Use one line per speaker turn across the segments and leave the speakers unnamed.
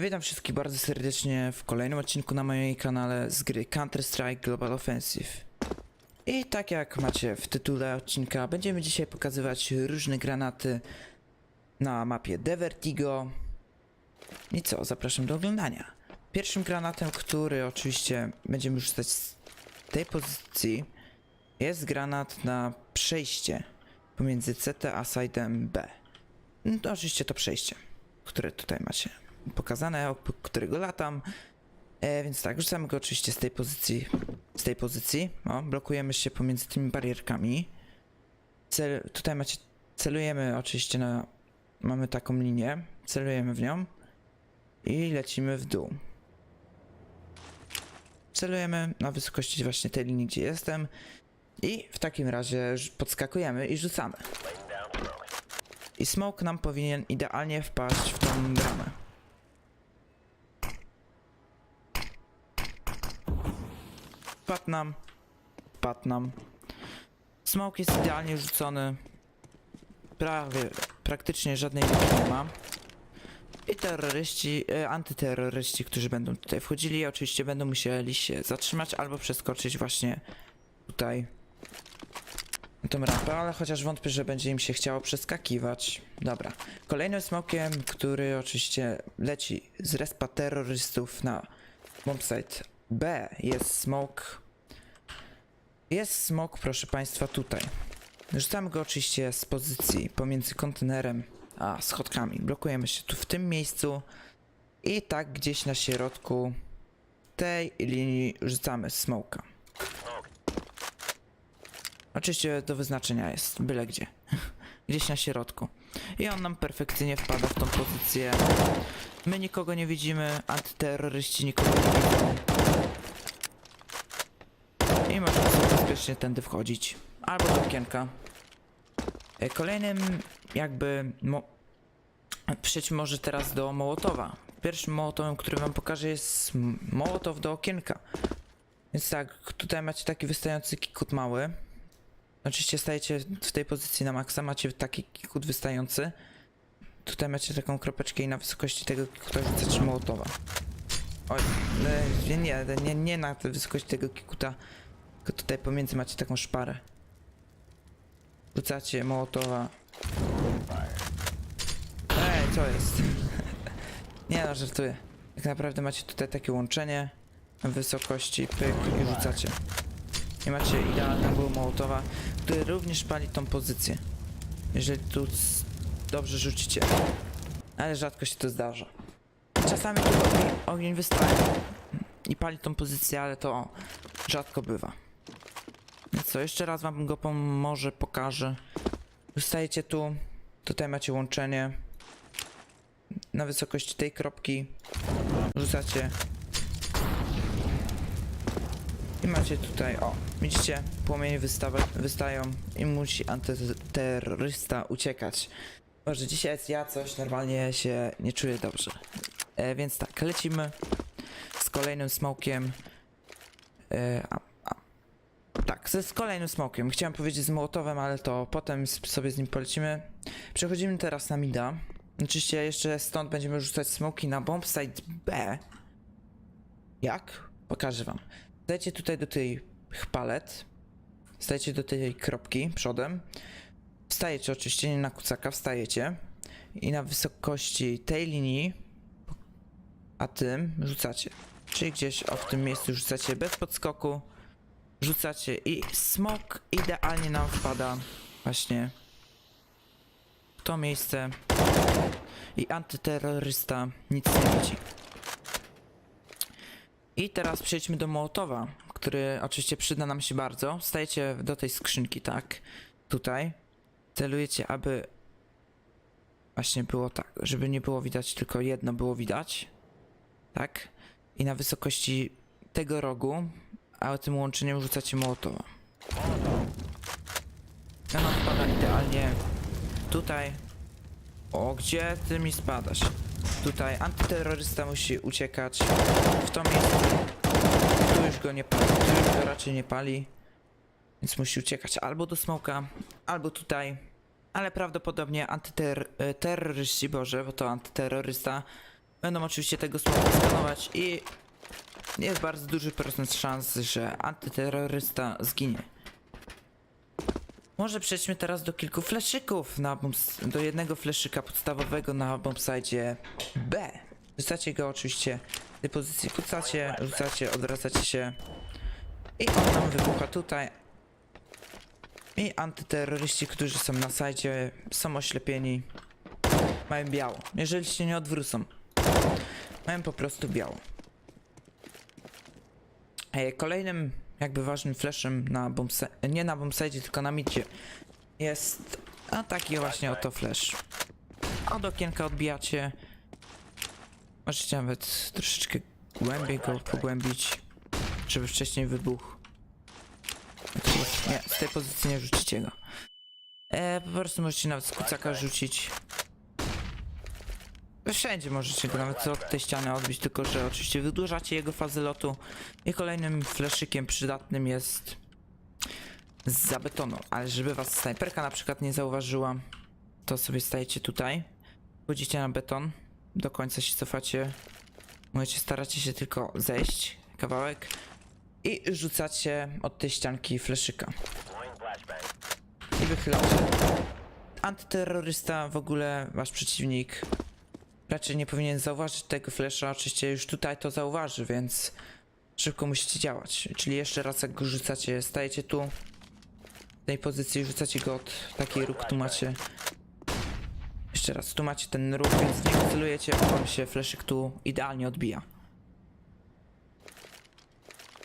Witam wszystkich bardzo serdecznie w kolejnym odcinku na moim kanale z gry Counter-Strike Global Offensive. I tak jak macie w tytule odcinka, będziemy dzisiaj pokazywać różne granaty na mapie The Vertigo. I co, zapraszam do oglądania. Pierwszym granatem, który oczywiście będziemy rzucać z tej pozycji, jest granat na przejście pomiędzy CT a side'em B. No oczywiście to przejście, które tutaj macie pokazane, o którego latam. E, więc tak, rzucamy go oczywiście z tej pozycji. Z tej pozycji. O, blokujemy się pomiędzy tymi barierkami. Cel, tutaj macie. Celujemy oczywiście na. Mamy taką linię. Celujemy w nią. I lecimy w dół. Celujemy na wysokości właśnie tej linii, gdzie jestem. I w takim razie podskakujemy i rzucamy. I smoke nam powinien idealnie wpaść w tą bramę. Wpadł nam. Wpadł nam. Smoke jest idealnie rzucony. Prawie, praktycznie żadnej nie ma. I terroryści, e, antyterroryści, którzy będą tutaj wchodzili, oczywiście będą musieli się zatrzymać albo przeskoczyć właśnie tutaj tą rampę, ale chociaż wątpię, że będzie im się chciało przeskakiwać. Dobra. Kolejnym smokiem, który oczywiście leci z respa terrorystów na bombsite B jest smoke. Jest smoke, proszę państwa, tutaj. Rzucamy go oczywiście z pozycji pomiędzy kontenerem a schodkami. Blokujemy się tu w tym miejscu i tak gdzieś na środku tej linii rzucamy smoka. Oczywiście do wyznaczenia jest byle gdzie. Gdzieś na środku. I on nam perfekcyjnie wpada w tą pozycję. My nikogo nie widzimy, antyterroryści nikogo nie widzą. I bezpiecznie tędy wchodzić. Albo do okienka. E, Kolejnym jakby... Mo- Przejść może teraz do Mołotowa. Pierwszym Mołotowem, który wam pokażę jest Mołotow do okienka. Więc tak, tutaj macie taki wystający kikut mały. Oczywiście stajecie w tej pozycji na maksa, macie taki kikut wystający. Tutaj macie taką kropeczkę i na wysokości tego kikuta rzucacie Mołotowa. Oj, nie, nie, nie, nie na wysokości tego kikuta, tylko tutaj pomiędzy macie taką szparę. Rzucacie Mołotowa. Ej, co jest? nie no, żartuję. Tak naprawdę macie tutaj takie łączenie wysokości, pyk i rzucacie. I macie idealnego Mołotowa, który również pali tą pozycję. Jeżeli tu dobrze rzucicie. Ale rzadko się to zdarza. Czasami ogień wystaje i pali tą pozycję, ale to rzadko bywa. Co, jeszcze raz wam go pom- może pokażę. Wystajecie tu, tutaj macie łączenie. Na wysokości tej kropki rzucacie i macie tutaj, o, widzicie, płomienie wystawa, wystają i musi antyterrorysta uciekać. Może dzisiaj jest ja coś, normalnie się nie czuję dobrze. E, więc tak, lecimy z kolejnym smokiem. E, a, tak, z, kolejnym smokiem. Chciałem powiedzieć z Mołotowem, ale to potem sobie z nim polecimy. Przechodzimy teraz na mida. Oczywiście jeszcze stąd będziemy rzucać smoki na bombsite B. Jak? Pokażę wam. Stajecie tutaj do tych palet. Stajecie do tej kropki przodem. Wstajecie oczywiście nie na kucaka, wstajecie. I na wysokości tej linii, a tym rzucacie. Czyli gdzieś o w tym miejscu rzucacie bez podskoku. Rzucacie i smok idealnie nam wpada właśnie w to miejsce. I antyterrorysta nic nie widzi. I teraz przejdźmy do Mołotowa, który oczywiście przyda nam się bardzo. Stajecie do tej skrzynki, tak? Tutaj. Celujecie, aby właśnie było tak, żeby nie było widać, tylko jedno było widać. Tak? I na wysokości tego rogu, a tym łączeniem rzucacie Mołotowa. I Ona wpada idealnie tutaj. O, gdzie ty mi spadasz? Tutaj antyterrorysta musi uciekać w to miejsce. Tu już go nie pali, tu już go raczej nie pali. Więc musi uciekać albo do smoka, albo tutaj. Ale prawdopodobnie antyterroryści, boże, bo to antyterrorysta, będą oczywiście tego smoka skanować i jest bardzo duży procent szans, że antyterrorysta zginie. Może przejdźmy teraz do kilku fleszyków na do jednego fleszyka podstawowego na bombsite B. Rzucacie go oczywiście w tej pozycji, pucacie, rzucacie, odwracacie się i on nam wybucha tutaj. I antyterroryści, którzy są na sajcie, są oślepieni, mają biało. Jeżeli się nie odwrócą, mają po prostu biało. E, Kolejnym jakby ważnym flashem na bombse nie na bombsite, tylko na midzie jest a taki właśnie oto flash. Od okienka odbijacie. Możecie nawet troszeczkę głębiej go pogłębić, żeby wcześniej wybuchł. Nie, z tej pozycji nie rzucicie go. E, po prostu możecie nawet z kucaka rzucić. Wszędzie możecie go nawet od tej ściany odbić, tylko że oczywiście wydłużacie jego fazę lotu. I kolejnym fleszykiem przydatnym jest za betonu. Ale żeby was snajperka na przykład nie zauważyła, to sobie stajecie tutaj. Wchodzicie na beton, do końca się cofacie. Możecie staracie się tylko zejść kawałek i rzucacie od tej ścianki fleszyka. I wychylacie. Antyterrorysta w ogóle, wasz przeciwnik raczej nie powinien zauważyć tego flasha, oczywiście już tutaj to zauważy, więc szybko musicie działać. Czyli jeszcze raz jak go rzucacie, stajecie tu w tej pozycji, rzucacie go od takiej róg, tu macie jeszcze raz, tu macie ten róg, więc z niego celujecie, a wam się flaszyk tu idealnie odbija.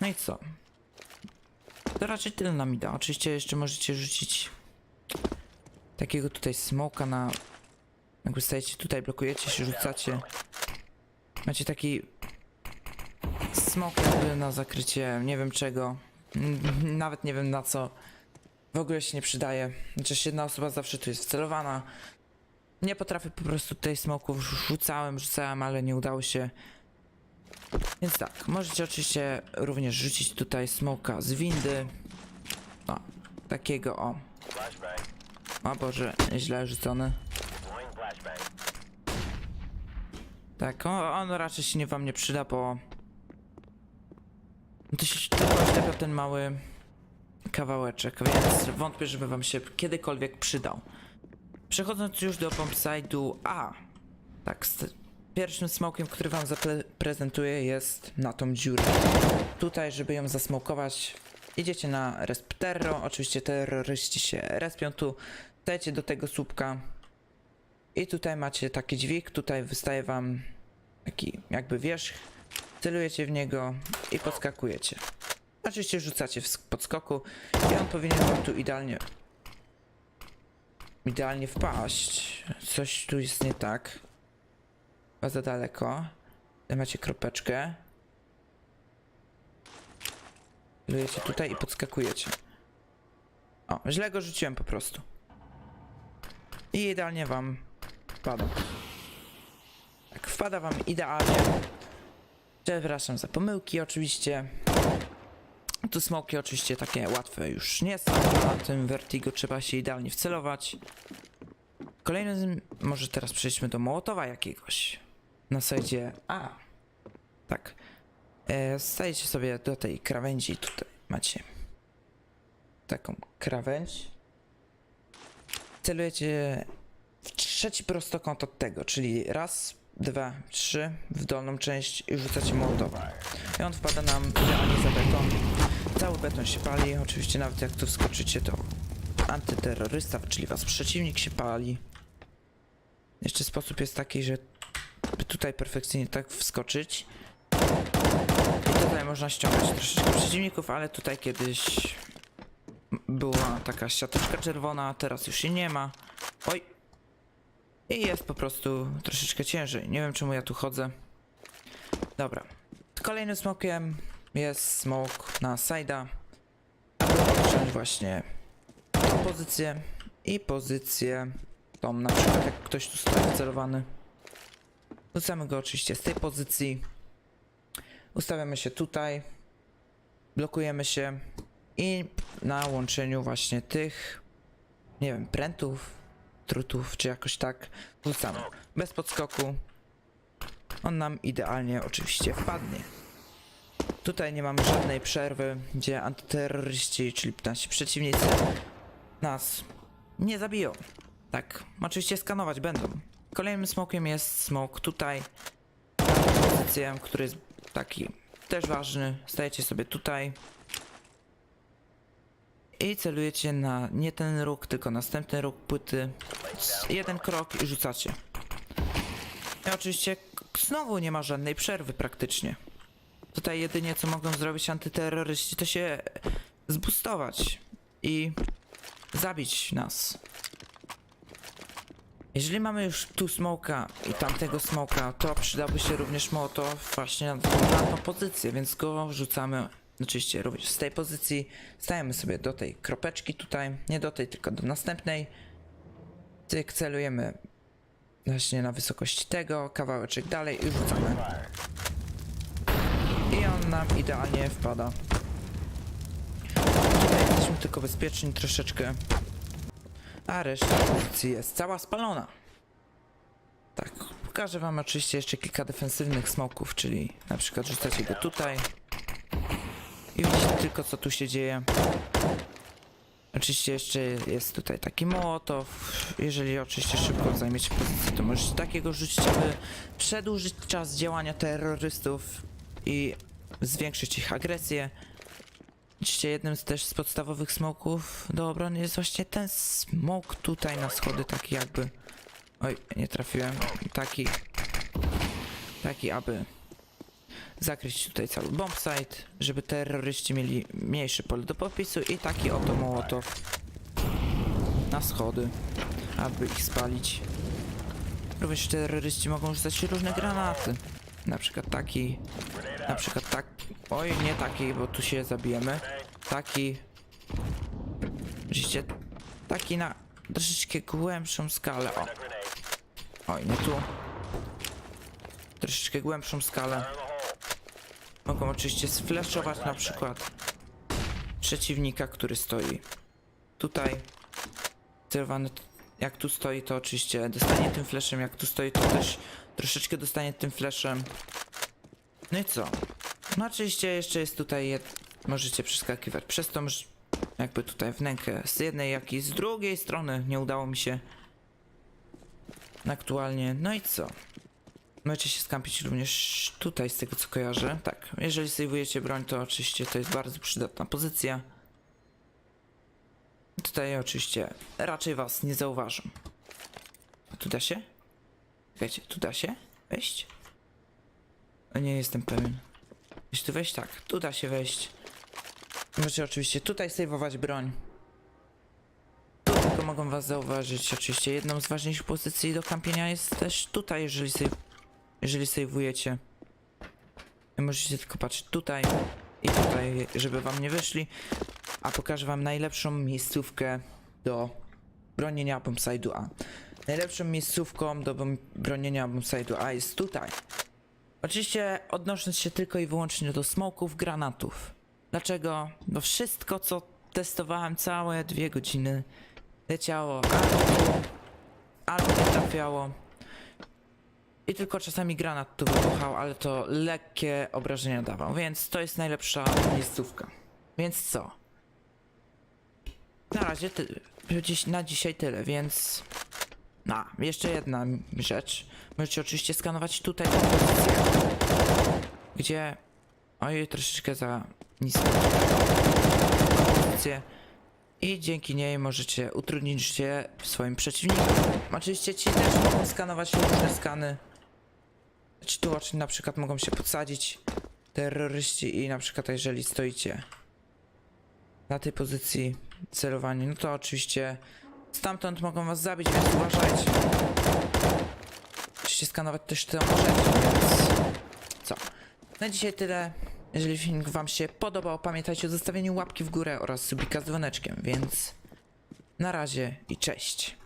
No i co? To raczej tyle nam da. Oczywiście jeszcze możecie rzucić takiego tutaj smoka na jakby stajecie tutaj, blokujecie się, rzucacie. Macie taki smok na zakrycie, nie wiem czego. Nawet nie wiem na co. W ogóle się nie przydaje. Chociaż jedna osoba zawsze tu jest wcelowana. Nie potrafię po prostu tutaj smoków. Rzucałem, rzucałem, ale nie udało się. Więc tak, możecie oczywiście również rzucić tutaj smoka z windy. O, takiego o. O Boże, źle rzucony. Tak, on, on raczej się nie wam nie przyda, bo to się tylko ten mały kawałeczek, więc wątpię, żeby wam się kiedykolwiek przydał. Przechodząc już do bombside'u A, tak, pierwszym smokiem, który wam zaprezentuję jest na tą dziurę. Tutaj, żeby ją zasmokować, idziecie na resp terro, oczywiście terroryści się respią tu, stajecie do tego słupka, i tutaj macie taki dźwig, tutaj wystaje wam taki jakby wierzch. Celujecie w niego i podskakujecie. Oczywiście rzucacie w sk- podskoku i on powinien wam tu idealnie idealnie wpaść. Coś tu jest nie tak. Chyba za daleko. Tutaj macie kropeczkę. Celujecie tutaj i podskakujecie. O, źle go rzuciłem po prostu. I idealnie wam wpada. Tak, wpada wam idealnie. Przepraszam za pomyłki oczywiście. Tu smoki oczywiście takie łatwe już nie są. Na tym Vertigo trzeba się idealnie wcelować. Kolejnym, może teraz przejdźmy do Mołotowa jakiegoś. Na sajdzie A. Tak. E, stajecie sobie do tej krawędzi tutaj. Macie taką krawędź. Celujecie w trzeci prostokąt od tego, czyli raz, dwa, trzy w dolną część i rzucacie mołotowa. I on wpada nam idealnie za beton. Cały beton się pali, oczywiście nawet jak tu wskoczycie to antyterrorysta, czyli was przeciwnik się pali. Jeszcze sposób jest taki, że tutaj perfekcyjnie tak wskoczyć. I tutaj można ściągać troszeczkę przeciwników, ale tutaj kiedyś była taka siateczka czerwona, teraz już jej nie ma. Oj, i jest po prostu troszeczkę ciężej. Nie wiem czemu ja tu chodzę. Dobra. Kolejnym smokiem jest smok na odciąć właśnie tą pozycję i pozycję tą na przykład jak ktoś tu stoi celowany. Rzucamy go oczywiście z tej pozycji. Ustawiamy się tutaj. Blokujemy się. I na łączeniu właśnie tych nie wiem, prętów, trutów, czy jakoś tak rzucamy. Bez podskoku. on nam idealnie oczywiście wpadnie. Tutaj nie mamy żadnej przerwy, gdzie antyterroryści, czyli nasi przeciwnicy, nas nie zabiją. Tak, oczywiście skanować będą. Kolejnym smokiem jest smok tutaj. Pozycję, który jest taki też ważny. Stajecie sobie tutaj. I celujecie na nie ten róg, tylko następny róg płyty. Jeden krok i rzucacie. I oczywiście znowu nie ma żadnej przerwy praktycznie. Tutaj jedynie co mogą zrobić antyterroryści to się zbustować i zabić nas. Jeżeli mamy już tu smoka i tamtego smoka, to przydałby się również mołotow właśnie na tą pozycję, więc go rzucamy oczywiście również z tej pozycji. Stajemy sobie do tej kropeczki tutaj, nie do tej, tylko do następnej. Cyk, celujemy właśnie na wysokości tego, kawałeczek dalej i rzucamy. I on nam idealnie wpada. Tutaj jesteśmy tylko bezpieczni troszeczkę. A reszta pozycji jest cała spalona. Tak, pokażę wam oczywiście jeszcze kilka defensywnych smoków, czyli na przykład rzucacie go tutaj. I widzicie tylko co tu się dzieje. Oczywiście jeszcze jest tutaj taki mołotow. Jeżeli oczywiście szybko zajmiecie pozycję, to możecie takiego rzucić, aby przedłużyć czas działania terrorystów i zwiększyć ich agresję. Oczywiście jednym z też z podstawowych smoków do obrony jest właśnie ten smok tutaj na schody, taki jakby... Oj, nie trafiłem. Taki... Taki, aby zakryć tutaj cały bombsite, żeby terroryści mieli mniejsze pole do popisu i taki oto mołotow na schody, aby ich spalić. Również terroryści mogą rzucać różne granaty. Na przykład taki, na przykład tak. Oj, nie taki, bo tu się zabijemy. Taki. Widzicie? Taki na troszeczkę głębszą skalę. O. Oj, nie tu. Troszeczkę głębszą skalę. Mogą oczywiście sflashować na przykład przeciwnika, który stoi tutaj. Celowany, jak tu stoi, to oczywiście dostanie tym flashem. Jak tu stoi, to też troszeczkę dostanie tym flashem. No i co? No oczywiście jeszcze jest tutaj, jed... możecie przeskakiwać przez tą, jakby tutaj wnękę z jednej, jak i z drugiej strony. Nie udało mi się aktualnie. No i co? Możecie się skampić również tutaj, z tego co kojarzę. Tak, jeżeli sejwujecie broń, to oczywiście to jest bardzo przydatna pozycja. Tutaj oczywiście raczej was nie zauważą. A tu da się? Czekajcie, tu da się wejść? Nie jestem pewien. Jeśli tu wejść? Tak, tu da się wejść. Możecie oczywiście tutaj sejwować broń. Tu tylko mogą was zauważyć. Oczywiście jedną z ważniejszych pozycji do kampienia jest też tutaj, jeżeli sejw jeżeli sejwujecie. Możecie tylko patrzeć tutaj i tutaj, żeby wam nie wyszli. A pokażę wam najlepszą miejscówkę do bronienia bombside'u A. Najlepszą miejscówką do bronienia bombside'u A jest tutaj. Oczywiście odnosząc się tylko i wyłącznie do smoków, granatów. Dlaczego? Bo wszystko co testowałem całe dwie godziny leciało albo albo trafiało. I tylko czasami granat tu wybuchał, ale to lekkie obrażenia dawał, więc to jest najlepsza miejscówka. Więc co? Na razie na dzisiaj tyle, więc... A, jeszcze jedna rzecz. Możecie oczywiście skanować tutaj pozycję, gdzie... Oj, troszeczkę za nisko. Pozycję. I dzięki niej możecie utrudnić życie swoim przeciwnikom. Oczywiście ci też mogą skanować różne skany. Ci tu oczy na przykład mogą się podsadzić terroryści i na przykład jeżeli stoicie na tej pozycji celowania, no to oczywiście stamtąd mogą was zabić, więc uważajcie. Oczywiście skanować też to możecie, więc co? Na dzisiaj tyle. Jeżeli film wam się podobał, pamiętajcie o zostawieniu łapki w górę oraz subika z dzwoneczkiem, więc na razie i cześć.